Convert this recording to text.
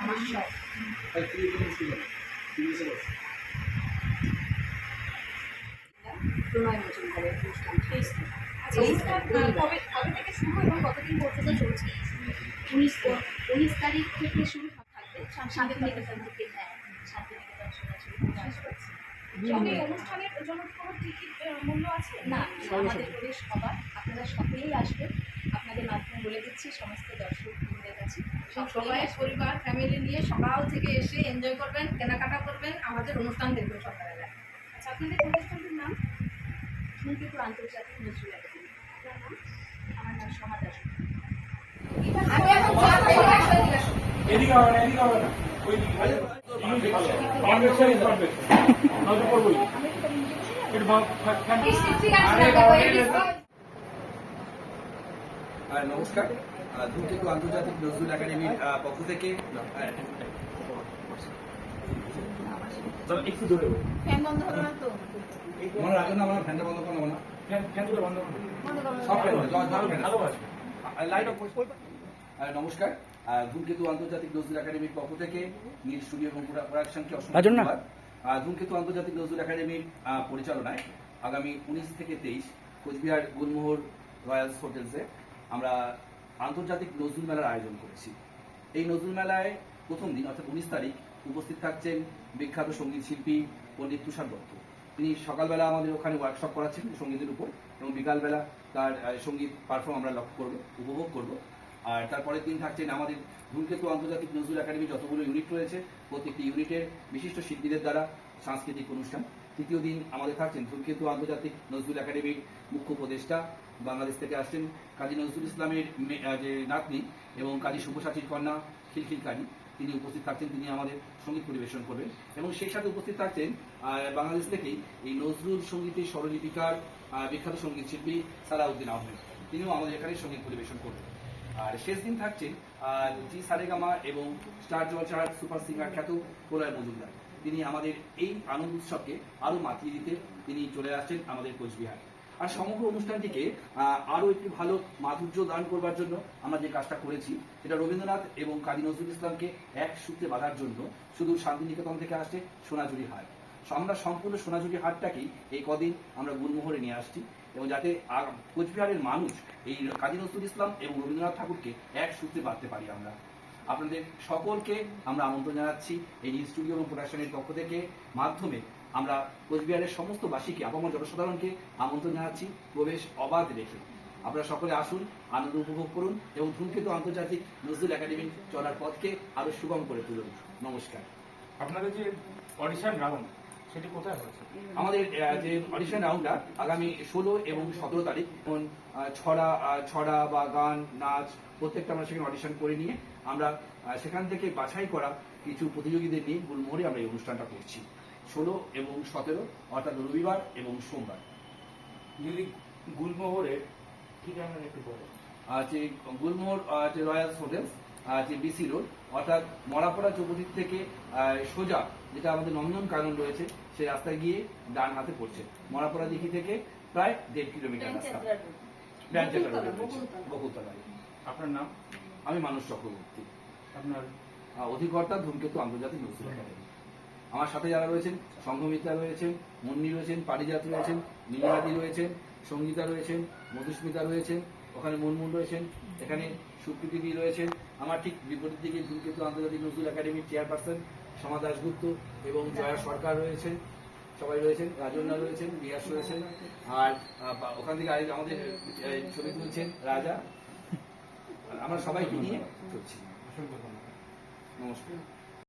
আমার সব। প্রণয় আচ্ছা অনুষ্ঠান কবে কবে থেকে শুরু এবং কতদিন পর্যন্ত চলছে? উনিশ উনিশ তারিখ থেকে শুরু থাকবে? শান্তিনিকেতন থেকে। হ্যাঁ। শান্তিনিকেতন তবে অনুষ্ঠানের জন্য কোনো টিকিট মূল্য আছে? না আমাদের প্রবেশ অবাধ আপনারা সকলেই আসবেন। আপনাদের মাধ্যমে বলে দিচ্ছি সমস্ত দর্শকদের কাছে। সব সবাই পরিবার ফ্যামিলি নিয়ে সকাল থেকে এসে এনজয় করবেন কেনাকাটা করবেন আমাদের অনুষ্ঠান দেখবেন সকালবেলা। আচ্ছা আপনাদের প্রতিষ্ঠানটির নাম? ধূমকেতু আন্তর্জাতিক নজরুল একাডেমি। আপনার নাম? আমার নাম সমাজ আমি এখন। এদিকে হবে না এদিকে হবে না। ওই দিকে ইজ করবোই আর নমস্কার। ধূমকেতু আন্তর্জাতিক নজরুল একাডেমির পক্ষ থেকে। একটু দূরে ফ্যান বন্ধ করো না তো। মনে না আমার ফ্যানটা বন্ধ করব না। ফ্যান বন্ধ। সব ফ্যান লাইট অফ নমস্কার। ধূমকেতু আন্তর্জাতিক নজরুল একাডেমির পক্ষ থেকে নীল স্টুডিও এবং প্রোডাকশনকে অসংখ্য ধন্যবাদ। ধূমকেতু আন্তর্জাতিক নজরুল একাডেমির পরিচালনায় আগামী উনিশ থেকে তেইশ কোচবিহার গুলমোহর রয়্যালস হোটেলসে আমরা আন্তর্জাতিক নজরুল মেলার আয়োজন করেছি। এই নজরুল মেলায় প্রথম দিন, অর্থাৎ উনিশ তারিখ, উপস্থিত থাকছেন বিখ্যাত সংগীত শিল্পী পণ্ডিত তুষার দত্ত। তিনি সকালবেলা আমাদের ওখানে ওয়ার্কশপ করাচ্ছেন সঙ্গীতের উপর এবং বিকালবেলা তার সংগীত পারফর্ম আমরা লক্ষ্য করব, উপভোগ করব। আর তারপরের দিন থাকছেন আমাদের ধূমকেতু আন্তর্জাতিক নজরুল একাডেমি যতগুলো ইউনিট রয়েছে, প্রত্যেকটি ইউনিটের বিশিষ্ট শিল্পীদের দ্বারা সাংস্কৃতিক অনুষ্ঠান তৃতীয় দিন আমাদের থাকছেন ধূমকেতু আন্তর্জাতিক নজরুল একাডেমির মুখ্য উপদেষ্টা, বাংলাদেশ থেকে আসছেন কাজী নজরুল ইসলামের যে নাতনি এবং কাজী শুভসাচীর কন্যা খিলখিল কাজী তিনি উপস্থিত থাকছেন, তিনি আমাদের সংগীত পরিবেশন করবেন এবং সেই সাথে উপস্থিত থাকছেন বাংলাদেশ থেকেই এই নজরুল সঙ্গীতের স্বরলিপিকার বিখ্যাত সংগীত শিল্পী সালাউদ্দিন আহমেদ। তিনিও আমাদের এখানে সংগীত পরিবেশন করবেন। আর শেষ দিন থাকছেন জি সারেগামা এবং স্টার জলচার সুপার সিঙ্গার খ্যাত প্রলয় মজুমদার। তিনি আমাদের এই আনন্দ উৎসবকে আরও মাতিয়ে দিতে তিনি চলে আসছেন আমাদের কোচবিহার। আর সমগ্র অনুষ্ঠানটিকে আরও একটু ভালো মাধুর্য দান করবার জন্য আমরা যে কাজটা করেছি, সেটা রবীন্দ্রনাথ এবং কাজী নজরুল ইসলামকে এক সূত্রে বাঁধার জন্য শুধু শান্তিনিকেতন থেকে আসছে সোনাঝুরি হাট। আমরা সম্পূর্ণ সোনাঝুরি হাটটাকেই এই কদিন আমরা গুলমোহরে নিয়ে আসছি এবং যাতে কোচবিহারের মানুষ এই কাজী নজরুল ইসলাম এবং রবীন্দ্রনাথ ঠাকুরকে এক সূত্রে বাঁধতে পারি আমরা। আপনাদের সকলকে আমরা আমন্ত্রণ জানাচ্ছি এই স্টুডিও এবং প্রোডাকশনের পক্ষ থেকে। মাধ্যমে আমরা কোচবিহারের সমস্ত বাসীকে, আপামর জনসাধারণকে আমন্ত্রণ জানাচ্ছি। প্রবেশ অবাধ রেখে। আপনারা সকলে আসুন, আনন্দ উপভোগ করুন এবং ধূমকেতু আন্তর্জাতিক নজরুল একাডেমি চলার পথকে আরও সুগম করে তুলুন। নমস্কার। আপনাদের যে অডিশন রাউন্ড সেটি কোথায় হচ্ছে আমাদের যে অডিশন রাউন্ডটা আগামী ষোলো এবং সতেরো তারিখ যেমন ছড়া ছড়া বা গান নাচ প্রত্যেকটা আমরা সেখানে অডিশন করে নিয়ে আমরা সেখান থেকে বাছাই করা কিছু প্রতিযোগীদের নিয়ে গুলমোহরে আমরা এই অনুষ্ঠানটা করছি। ষোলো এবং সতেরো অর্থাৎ রবিবার এবং সোমবার। যদি গুলমোহরের ঠিকানা একটু বলো। যে গুলমোহর আহ, যে রয়্যালস হোটেলস যে বিসি রোড অর্থাৎ মরাপড়া চৌপতির থেকে আহ, সোজা যেটা আমাদের নন্দন কানন রয়েছে সেই রাস্তায় গিয়ে ডান হাতে পড়ছে। মরাপাড়া দিঘি থেকে প্রায় দেড় কিলোমিটার রাস্তা। বকুলতলায় আপনার নাম? আমি মানুষ চক্রবর্তী। আপনার? আহ, অধিকর্তা ধূমকেতু আন্তর্জাতিক নজরুল একাডেমি। আমার সাথে যারা রয়েছেন সংঘমিত্রা রয়েছেন মুন্নি রয়েছেন পারিজাত রয়েছেন নীলাদি রয়েছেন সঙ্গীতা রয়েছেন মধুস্মিতা রয়েছেন ওখানে মুনমুন রয়েছেন এখানে সুপ্রীতি রয়েছেন। আমার ঠিক বিপরীত দিকে ধূমকেতু আন্তর্জাতিক নজরুল একাডেমির চেয়ারপারসন সমা দাশগুপ্ত এবং জয়া সরকার রয়েছেন সবাই রয়েছেন রাজন্যা রয়েছেন বিয়াস রয়েছেন। আর ওখান থেকে আরেক আমাদের ছবি তুলছেন রাজা। আমরা সবাইকে নিয়ে করছি। অসংখ্য ধন্যবাদ। নমস্কার।